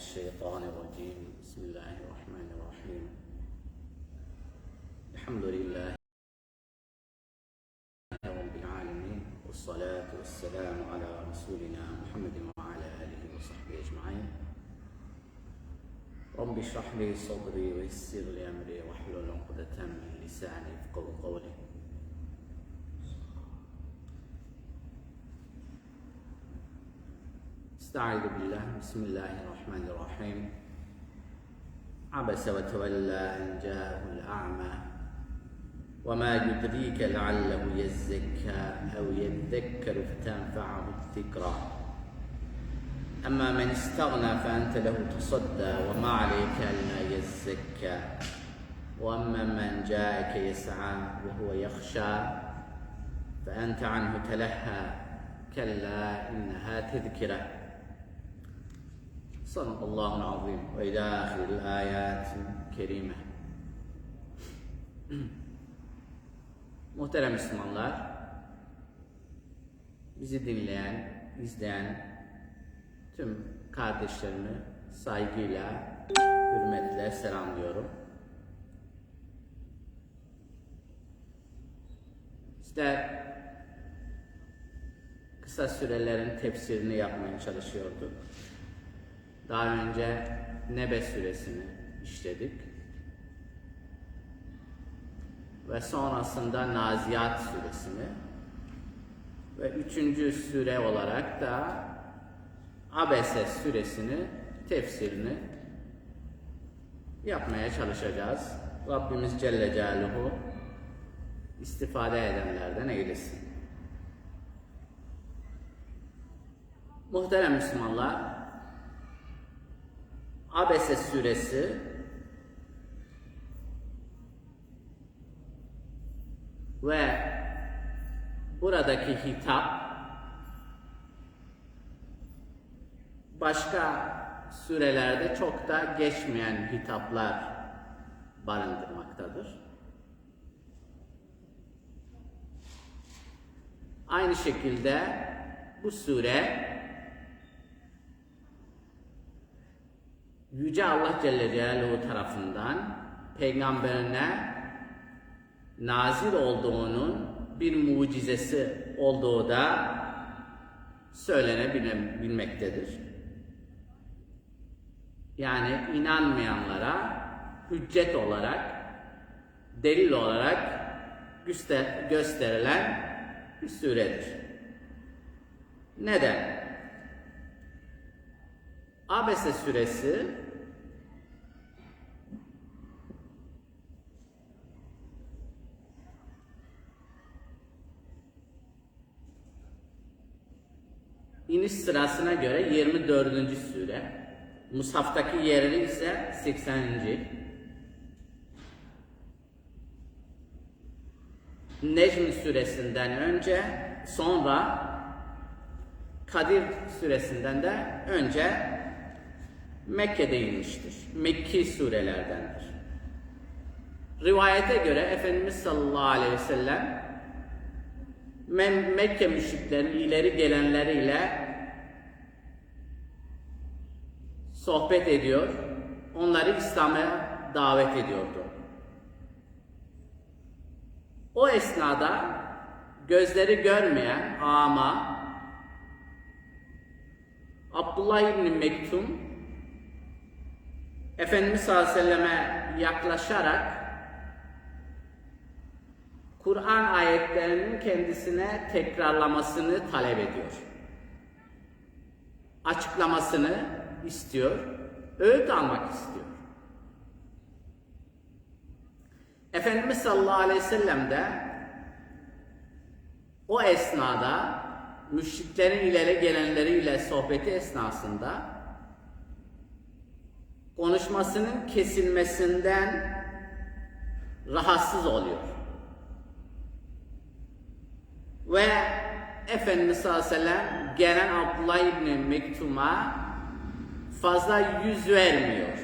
الشيطان الرجيم. بسم الله الرحمن الرحيم. الحمد لله رب العالمين والصلاة والسلام على رسولنا محمد وعلى آله وصحبه أجمعين. رب اشرح لي صدري ويسر لي أمري واحلل عقدة من لساني يفقهوا قولي. استعيذ بالله. بسم الله الرحمن الرحيم. عبس وتولى أن جاءه الأعمى. وما يدريك لعله يزكى أو يذكر فتنفعه الذكرى. أما من استغنى فأنت له تصدى وما عليك ألا يزكى. وأما من جاءك يسعى وهو يخشى فأنت عنه تلهى. كلا إنها تذكرة. Sadaka Allah'ın azim ve ilahil ayatil kerime. Muhterem Müslümanlar, bizi dinleyen, izleyen tüm kardeşlerimi saygıyla, hürmetle selamlıyorum. İşte kısa sürelerin tefsirini yapmaya çalışıyorduk. Daha önce Nebe suresini işledik. Ve sonrasında Naziyat suresini ve üçüncü süre olarak da Abese suresini tefsirini yapmaya çalışacağız. Rabbimiz Celle Celaluhu istifade edenlerden eylesin. Muhterem Müslümanlar, Abese suresi ve buradaki hitap başka sürelerde çok da geçmeyen hitaplar barındırmaktadır. Aynı şekilde bu sure Yüce Allah Celle Celaluhu tarafından peygamberine nazil olduğunun bir mucizesi olduğu da söylenebilmektedir. Yani inanmayanlara hüccet olarak, delil olarak gösterilen bir suredir. Neden? Abese suresi iniş sırasına göre 24. sure. Musaftaki yeri ise 80. Necm suresinden önce sonra Kadir suresinden de önce Mekke'de inmiştir. Mekki surelerdendir. Rivayete göre Efendimiz sallallahu aleyhi ve sellem Mekke müşriklerinin ileri gelenleriyle sohbet ediyor, onları İslam'a davet ediyordu. O esnada gözleri görmeyen ama Abdullah İbni Mektum Efendimiz sallallahu aleyhi ve selleme yaklaşarak Kur'an ayetlerinin kendisine tekrarlamasını talep ediyor. Açıklamasını istiyor, öğüt almak istiyor. Efendimiz sallallahu aleyhi ve sellem de o esnada müşriklerin ileri gelenleriyle sohbeti esnasında konuşmasının kesilmesinden rahatsız oluyor. Ve Efendimiz sallallahu aleyhi ve sellem gelen Abdullah İbni Mektum'a fazla yüz vermiyor.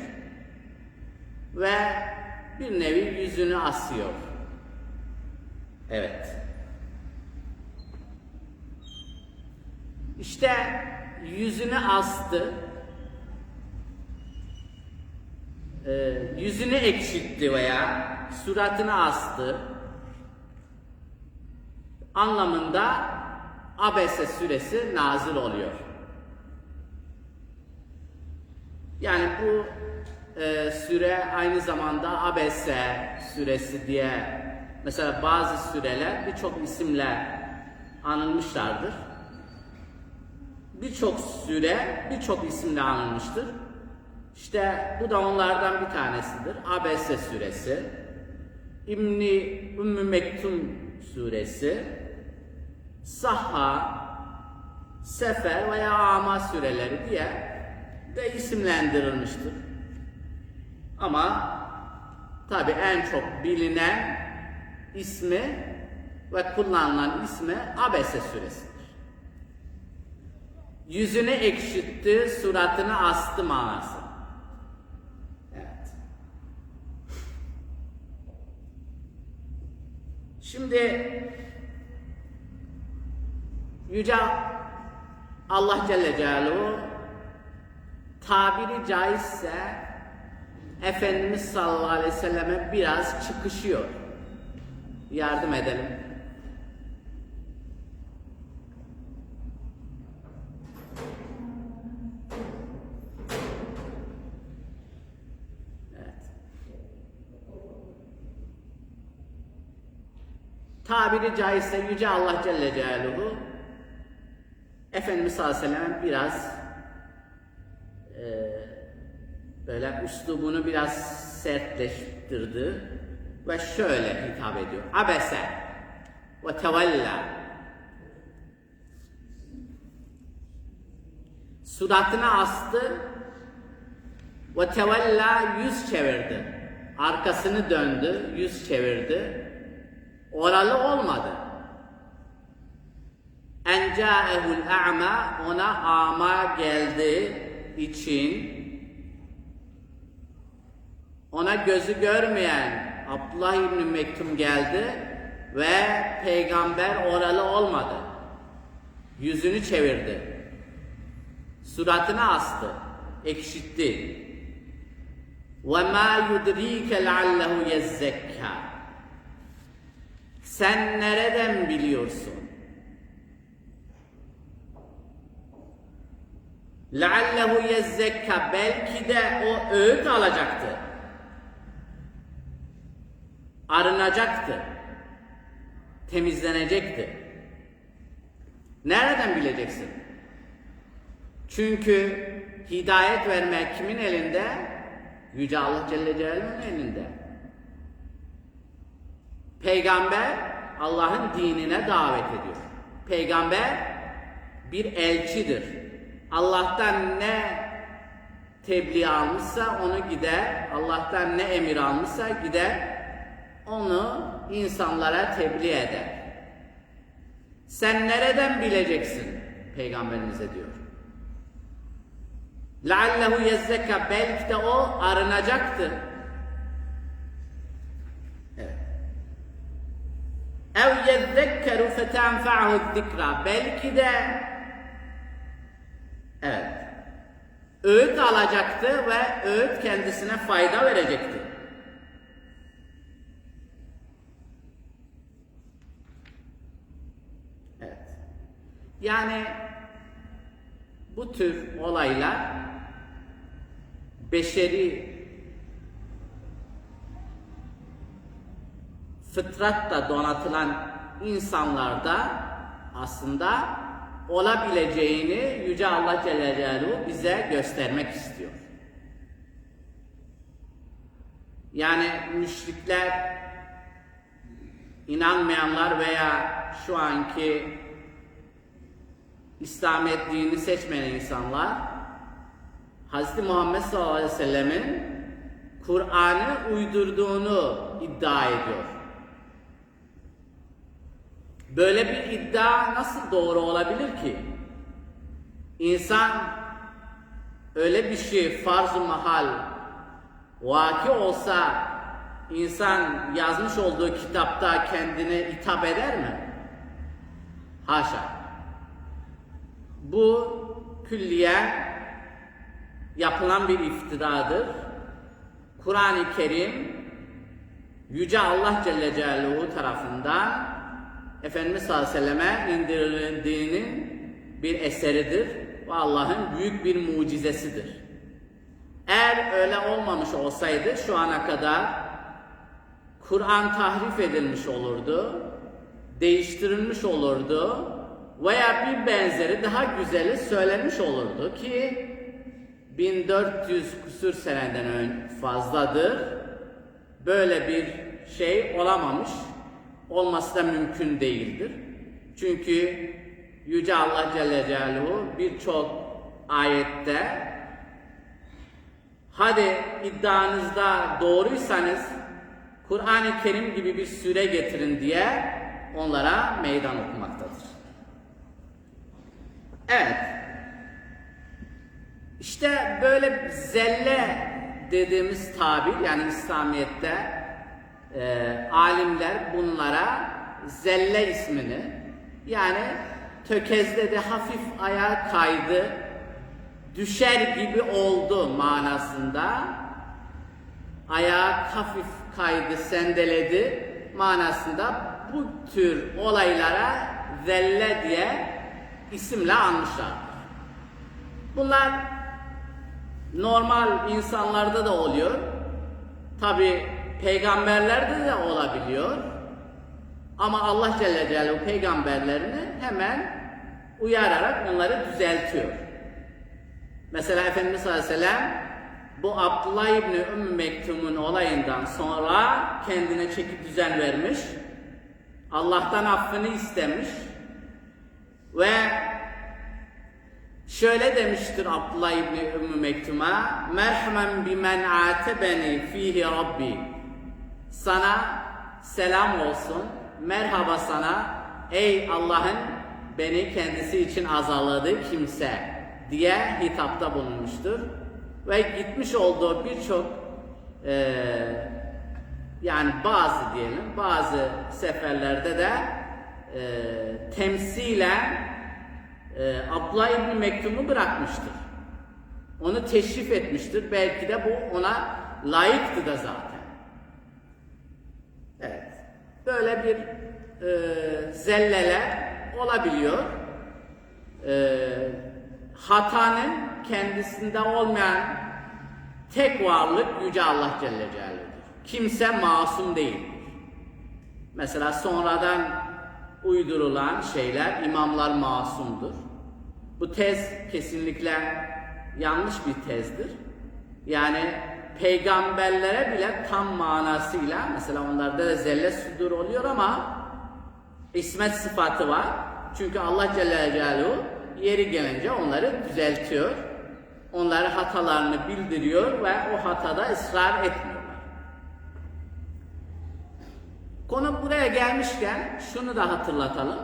Ve bir nevi yüzünü asıyor. Evet. İşte yüzünü astı e, yüzünü ekşitti veya suratını astı anlamında Abese suresi nazil oluyor. Yani bu e, süre aynı zamanda Abese suresi diye mesela bazı süreler birçok isimle anılmışlardır. Birçok süre birçok isimle anılmıştır. İşte bu da onlardan bir tanesidir. Abese suresi, İmni Ümmü Mektum suresi, Sahha, Sefer veya Ama süreleri diye de isimlendirilmiştir. Ama tabi en çok bilinen ismi ve kullanılan ismi Abese suresidir. Yüzünü ekşitti, suratını astı manası. Evet. Şimdi Yüce Allah Celle Celaluhu tabiri caizse Efendimiz sallallahu aleyhi ve selleme biraz çıkışıyor. Yardım edelim. Evet. Tabiri caizse Yüce Allah Celle Celaluhu Efendimiz sallallahu aleyhi ve sellem biraz eee böyle üslubunu biraz sertleştirdi ve şöyle hitap ediyor. Abese ve tevella Suratını astı ve tevella yüz çevirdi. Arkasını döndü, yüz çevirdi. Oralı olmadı. En ca'ehul a'ma ona ama geldi için ona gözü görmeyen Abdullah İbni Mektum geldi ve peygamber oralı olmadı. Yüzünü çevirdi. Suratını astı. Ekşitti. وَمَا يُدْرِيكَ لَعَلَّهُ يَزَّكَّى Sen nereden biliyorsun? لَعَلَّهُ يَزَّكَّى Belki de o öğüt alacaktı. Arınacaktı. Temizlenecekti. Nereden bileceksin? Çünkü hidayet vermek kimin elinde? Yüce Allah Celle Celaluhu'nun elinde. Peygamber Allah'ın dinine davet ediyor. Peygamber bir elçidir. Allah'tan ne tebliğ almışsa onu gider, Allah'tan ne emir almışsa gider, onu insanlara tebliğ eder. Sen nereden bileceksin? Peygamberimize diyor. لَعَلَّهُ يَزَّكَى Belki de o arınacaktır. Evet. اَوْ يَذَّكَّرُ فَتَنْفَعُهُ الذِّكْرَى Belki de evet öğüt alacaktı ve öğüt kendisine fayda verecekti. Evet. Yani bu tür olaylar beşeri fıtratla donatılan insanlarda aslında olabileceğini Yüce Allah Celle Celaluhu bize göstermek istiyor. Yani müşrikler, inanmayanlar veya şu anki İslamiyet dinini seçmeyen insanlar Hz. Muhammed sallallahu aleyhi ve sellemin Kur'an'ı uydurduğunu iddia ediyor. Böyle bir iddia nasıl doğru olabilir ki? İnsan öyle bir şey farz-ı mahal vaki olsa insan yazmış olduğu kitapta kendine hitap eder mi? Haşa. Bu külliye yapılan bir iftiradır. Kur'an-ı Kerim Yüce Allah Celle Celaluhu tarafından Efendimiz sallallahu indirildiğinin bir eseridir ve Allah'ın büyük bir mucizesidir. Eğer öyle olmamış olsaydı şu ana kadar Kur'an tahrif edilmiş olurdu, değiştirilmiş olurdu veya bir benzeri daha güzeli söylenmiş olurdu ki 1400 küsür seneden fazladır. Böyle bir şey olamamış. Olması da mümkün değildir. Çünkü Yüce Allah Celle Celaluhu birçok ayette hadi iddianızda doğruysanız Kur'an-ı Kerim gibi bir süre getirin diye onlara meydan okumaktadır. Evet. İşte böyle zelle dediğimiz tabir yani İslamiyet'te e, alimler bunlara zelle ismini yani tökezledi hafif ayağa kaydı düşer gibi oldu manasında ayağı hafif kaydı sendeledi manasında bu tür olaylara zelle diye isimle anmışlar. Bunlar normal insanlarda da oluyor. Tabi peygamberlerde de olabiliyor. Ama Allah Celle Celaluhu peygamberlerini hemen uyararak onları düzeltiyor. Mesela Efendimiz sallallahu bu Abdullah İbni Ümmü Mektum'un olayından sonra kendine çeki düzen vermiş. Allah'tan affını istemiş. Ve şöyle demiştir Abdullah İbni Ümmü Mektum'a Merhamen bimen atebeni fihi Rabbi Sana selam olsun, merhaba sana ey Allah'ın beni kendisi için azarladığı kimse diye hitapta bulunmuştur. Ve gitmiş olduğu birçok e, yani bazı diyelim bazı seferlerde de e, temsilen e, Abdullah İbni Mektum'u bırakmıştır. Onu teşrif etmiştir. Belki de bu ona layıktı da zaten. Evet. Böyle bir e, zelleler olabiliyor. E, hatanın kendisinde olmayan tek varlık Yüce Allah Celle Celaluhu'dur. Kimse masum değildir. Mesela sonradan uydurulan şeyler imamlar masumdur. Bu tez kesinlikle yanlış bir tezdir. Yani peygamberlere bile tam manasıyla mesela onlarda da zelle sudur oluyor ama ismet sıfatı var. Çünkü Allah Celle Celaluhu yeri gelince onları düzeltiyor. Onları hatalarını bildiriyor ve o hatada ısrar etmiyorlar. Konu buraya gelmişken şunu da hatırlatalım.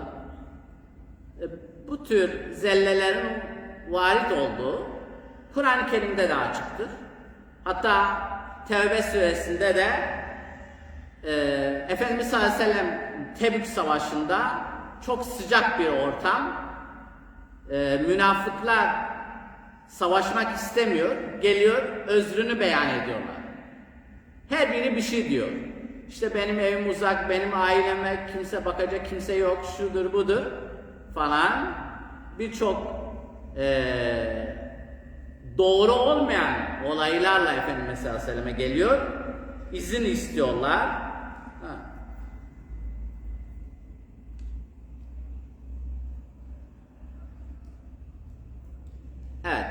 E, bu tür zellelerin varit olduğu Kur'an-ı Kerim'de de açıktır. Hatta Tevbe suresinde de e, Efendimiz sallallahu aleyhi ve sellem Tebük Savaşı'nda çok sıcak bir ortam. E, münafıklar savaşmak istemiyor. Geliyor özrünü beyan ediyorlar. Her biri bir şey diyor. İşte benim evim uzak, benim aileme kimse bakacak kimse yok, şudur budur falan. Birçok e, doğru olmayan olaylarla Efendimiz sallallahu aleyhi ve selleme geliyor. İzin istiyorlar. Ha. Evet.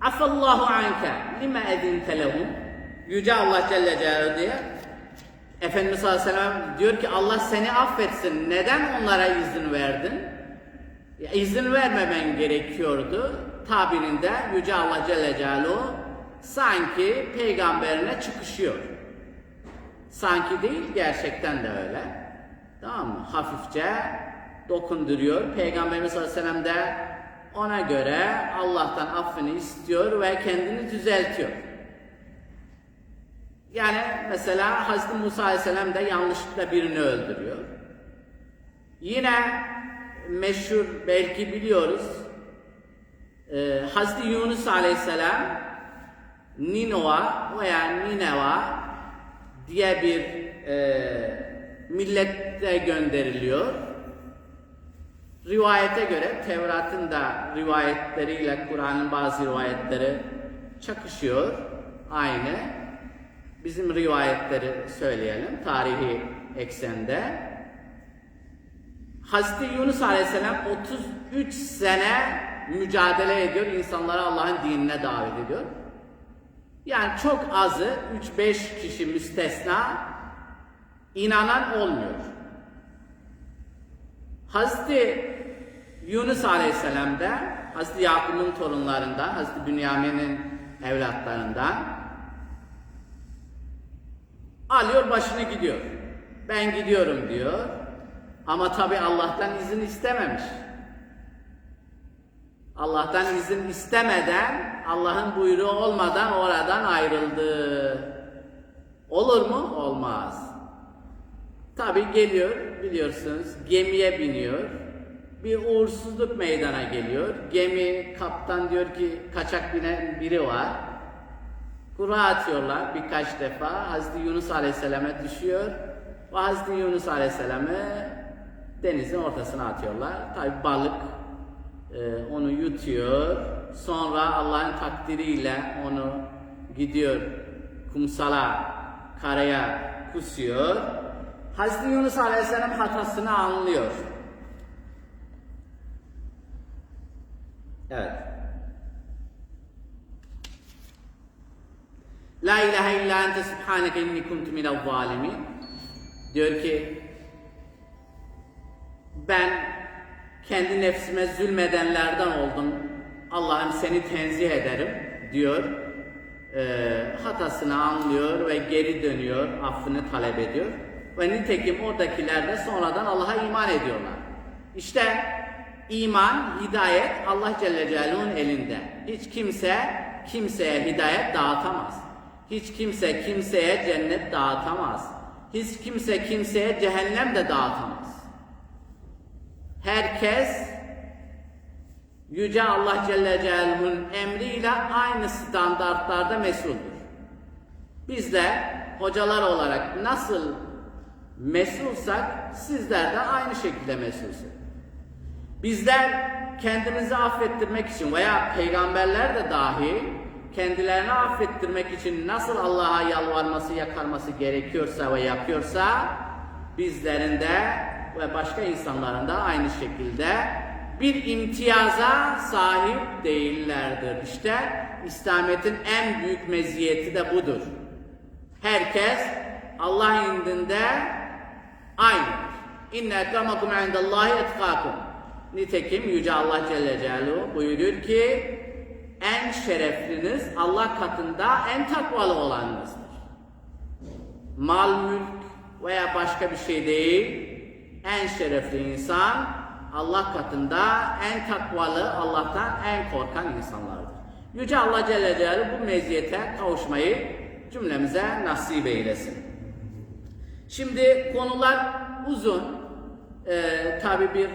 Afallahu anke lima edinte lehum. Yüce Allah Celle Celaluhu diye Efendimiz sallallahu aleyhi ve sellem diyor ki Allah seni affetsin. Neden onlara izin verdin? Ya, izin vermemen gerekiyordu. Tabirinde Yüce Allah Celle Celaluhu sanki peygamberine çıkışıyor. Sanki değil gerçekten de öyle. Tamam mı? Hafifçe dokunduruyor. Peygamberimiz sallallahu aleyhi ve sellem de ona göre Allah'tan affını istiyor ve kendini düzeltiyor. Yani mesela Hazreti Musa Aleyhisselam da yanlışlıkla birini öldürüyor. Yine meşhur belki biliyoruz. Ee, Hazreti Yunus Aleyhisselam Ninova veya Nineva diye bir e, millette gönderiliyor. Rivayete göre Tevrat'ın da rivayetleriyle Kur'an'ın bazı rivayetleri çakışıyor. Aynı. Bizim rivayetleri söyleyelim tarihi eksende. Hazreti Yunus Aleyhisselam 33 sene mücadele ediyor, insanları Allah'ın dinine davet ediyor. Yani çok azı 3-5 kişi müstesna inanan olmuyor. Hazreti Yunus Aleyhisselam da Hazreti Yakup'un torunlarından, Hazreti Bünyamin'in evlatlarından alıyor başını gidiyor. Ben gidiyorum diyor. Ama tabi Allah'tan izin istememiş. Allah'tan izin istemeden, Allah'ın buyruğu olmadan oradan ayrıldı. Olur mu? Olmaz. Tabi geliyor biliyorsunuz gemiye biniyor. Bir uğursuzluk meydana geliyor. Gemi kaptan diyor ki kaçak binen biri var. Kura atıyorlar birkaç defa. Hazreti Yunus Aleyhisselam'a düşüyor. Ve Hazreti Yunus Aleyhisselam'ı denizin ortasına atıyorlar. Tabi balık e, onu yutuyor. Sonra Allah'ın takdiriyle onu gidiyor kumsala, karaya kusuyor. Hazreti Yunus Aleyhisselam hatasını anlıyor. Evet. La ilahe illa ente subhaneke inni kuntu minel zalimin. Diyor ki ben kendi nefsime zulmedenlerden oldum. Allah'ım seni tenzih ederim diyor. Ee, hatasını anlıyor ve geri dönüyor, affını talep ediyor. Ve nitekim oradakiler de sonradan Allah'a iman ediyorlar. İşte iman, hidayet Allah Celle Celaluhu'nun elinde. Hiç kimse kimseye hidayet dağıtamaz. Hiç kimse kimseye cennet dağıtamaz. Hiç kimse kimseye cehennem de dağıtamaz. Herkes Yüce Allah Celle Celaluhu'nun emriyle aynı standartlarda mesuldür. Biz de hocalar olarak nasıl mesulsak sizler de aynı şekilde mesulsünüz. Bizler kendimizi affettirmek için veya peygamberler de dahil kendilerini affettirmek için nasıl Allah'a yalvarması, yakarması gerekiyorsa ve yapıyorsa bizlerin de ve başka insanların da aynı şekilde bir imtiyaza sahip değillerdir. İşte İslamiyet'in en büyük meziyeti de budur. Herkes Allah indinde aynıdır. İnne ekramakum indallahi etkakum. Nitekim Yüce Allah Celle Celaluhu buyuruyor ki en şerefliniz Allah katında en takvalı olanınızdır. Mal, mülk veya başka bir şey değil, en şerefli insan Allah katında en takvalı, Allah'tan en korkan insanlardır. Yüce Allah Celle Celaluhu bu meziyete kavuşmayı cümlemize nasip eylesin. Şimdi konular uzun. Ee, tabi bir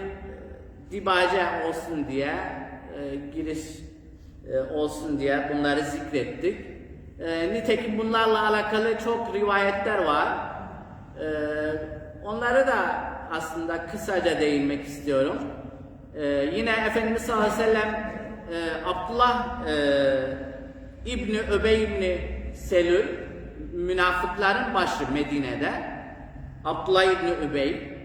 dibace olsun diye, e, giriş e, olsun diye bunları zikrettik. E, nitekim bunlarla alakalı çok rivayetler var. E, onları da aslında kısaca değinmek istiyorum. E, yine Efendimiz sallallahu aleyhi ve sellem e, Abdullah e, İbni Öbey İbni Selül münafıkların başı Medine'de. Abdullah İbni Übey.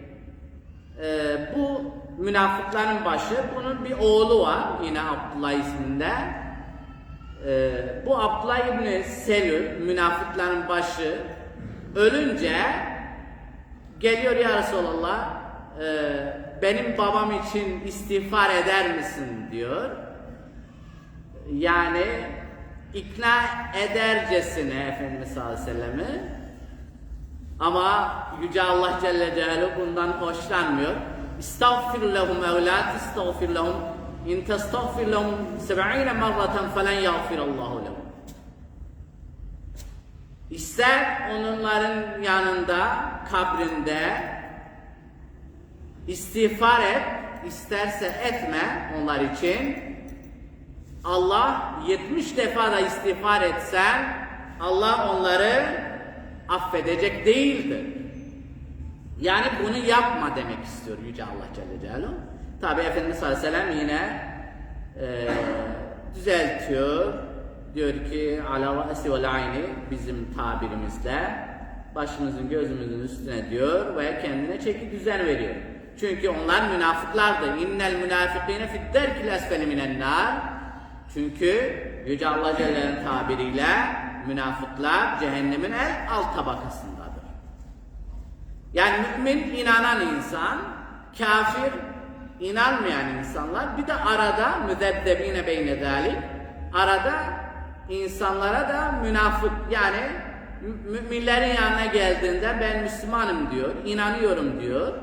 E, bu münafıkların başı bunun bir oğlu var yine Abdullah isminde. E, bu Abdullah İbni Selül münafıkların başı ölünce geliyor ya Resulallah e, benim babam için istiğfar eder misin diyor yani ikna edercesine Efendimiz sallallahu aleyhi ama Yüce Allah Celle Celaluhu bundan hoşlanmıyor. İstağfir lehum ev la testağfir lehum in testağfir lehum 70 merraten felen yağfirallahu lehum. İster onların yanında, kabrinde istiğfar et, isterse etme onlar için. Allah 70 defa da istiğfar etsen Allah onları affedecek değildir. Yani bunu yapma demek istiyor Yüce Allah Celle Celaluhu. Tabi Efendimiz sallallahu aleyhi ve sellem yine e, düzeltiyor. Diyor ki ala ra'si vel ayni bizim tabirimizde başımızın gözümüzün üstüne diyor ve kendine çeki düzen veriyor. Çünkü onlar münafıklardı. İnnel münafikine fid derkil esfeli minen nar. Çünkü Yüce Allah Celle'nin tabiriyle münafıklar cehennemin en alt tabakasındadır. Yani mümin inanan insan, kafir inanmayan insanlar, bir de arada müzebbebine beyne dalik, arada insanlara da münafık yani mü- müminlerin yanına geldiğinde ben Müslümanım diyor, inanıyorum diyor.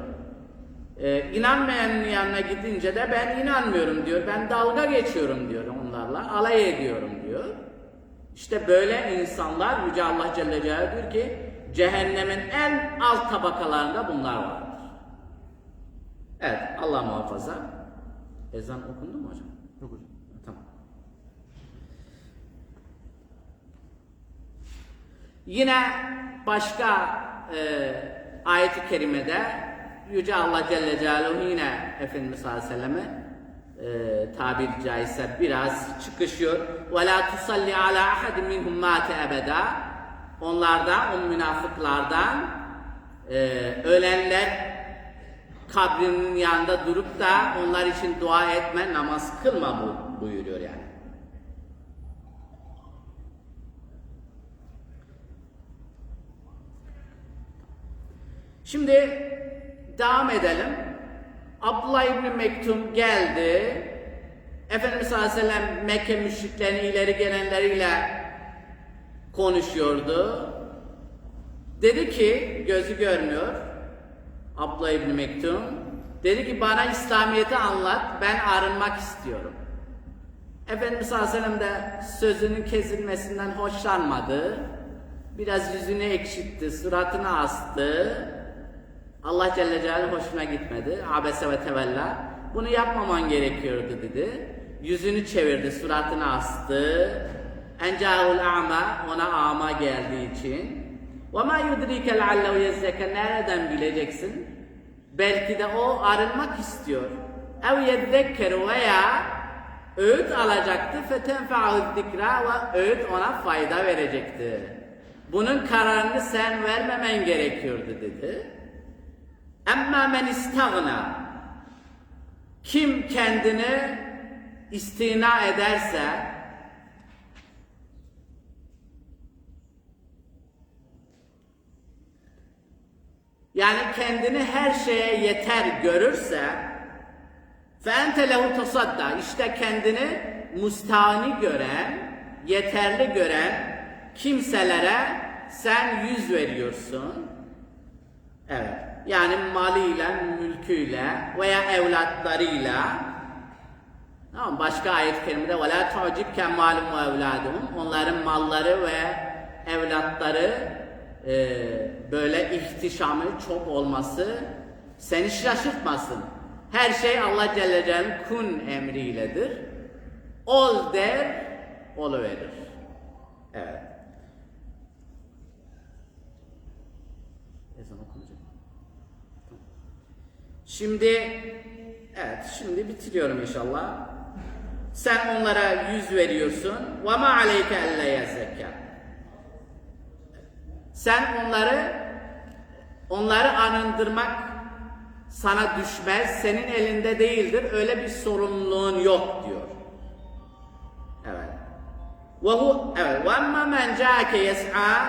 Ee, inanmayanın yanına gidince de ben inanmıyorum diyor, ben dalga geçiyorum diyor onlarla, alay ediyorum diyor. İşte böyle insanlar Yüce Allah Celle Celaluhu diyor ki cehennemin en alt tabakalarında bunlar vardır. Evet Allah muhafaza. Ezan okundu mu hocam. Tamam. Yine başka e, ayet-i kerimede Yüce Allah Celle Celaluhu yine Efendimiz sallallahu aleyhi ve selleme e, tabiri caizse biraz çıkışıyor. وَلَا تُصَلِّ عَلَى أَحَدٍ مِنْهُمْ مَاتَ أَبَدًا Onlardan, o münafıklardan e, ölenler kabrinin yanında durup da onlar için dua etme, namaz kılma bu, buyuruyor yani. Şimdi devam edelim. Abdullah İbni Mektum geldi. Efendimiz sallallahu aleyhi ve sellem Mekke müşriklerinin ileri gelenleriyle konuşuyordu. Dedi ki gözü görmüyor. Abdullah İbni Mektum dedi ki bana İslamiyet'i anlat ben arınmak istiyorum. Efendimiz sallallahu aleyhi ve sellem de sözünün kesilmesinden hoşlanmadı. Biraz yüzünü ekşitti, suratını astı. Allah Celle Celaluhu hoşuna gitmedi. Abese ve tevella. Bunu yapmaman gerekiyordu dedi. Yüzünü çevirdi, suratını astı. Encahul a'ma ona ama geldiği için. Ve ma yudrike leallehu yezzeke nereden bileceksin? Belki de o arınmak istiyor. Ev yezzekkeru veya öğüt alacaktı. Fetenfa'u zikra ve öğüt ona fayda verecekti. Bunun kararını sen vermemen gerekiyordu dedi. Emma men istagna kim kendini istina ederse yani kendini her şeye yeter görürse فَاَنْتَ لَهُ تَصَدَّى işte kendini mustani gören, yeterli gören kimselere sen yüz veriyorsun. Evet. Yani malıyla, mülküyle veya evlatlarıyla Tamam başka ayet-i kerimede وَلَا تُعْجِبْكَ مَالُمْ وَاَوْلَادُهُمْ Onların malları ve evlatları e, böyle ihtişamı çok olması seni şaşırtmasın. Her şey Allah Celle Celaluhu'nun kun emriyledir. Ol der, oluverir. Evet. Şimdi evet şimdi bitiriyorum inşallah. Sen onlara yüz veriyorsun. Ve ma aleyke elle yezzekâ. Sen onları onları anındırmak sana düşmez, senin elinde değildir. Öyle bir sorumluluğun yok diyor. Evet. Ve hu evet. Ve amma men yes'a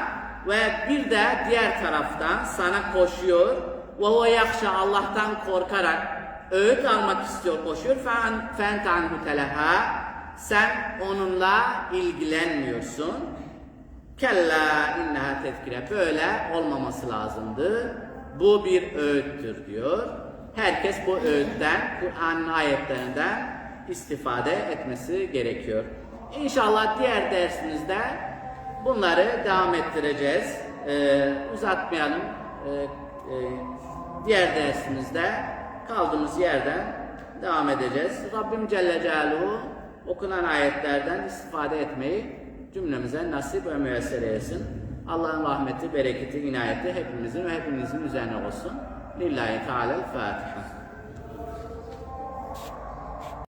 ve bir de diğer taraftan sana koşuyor. Huve yakşa Allah'tan korkarak öğüt almak istiyor koşuyor. Tanhu teleha sen onunla ilgilenmiyorsun. Kella inneha tezkire. Böyle olmaması lazımdı. Bu bir öğüttür diyor. Herkes bu öğütten, Kur'an'ın ayetlerinden istifade etmesi gerekiyor. İnşallah diğer dersimizde bunları devam ettireceğiz. Ee, uzatmayalım. Ee, e, diğer dersimizde kaldığımız yerden devam edeceğiz. Rabbim Celle Celaluhu okunan ayetlerden istifade etmeyi cümlemize nasip ve müyesser eylesin. Allah'ın rahmeti, bereketi, inayeti hepimizin ve hepimizin üzerine olsun. Lillahi Teala'l-Fatiha.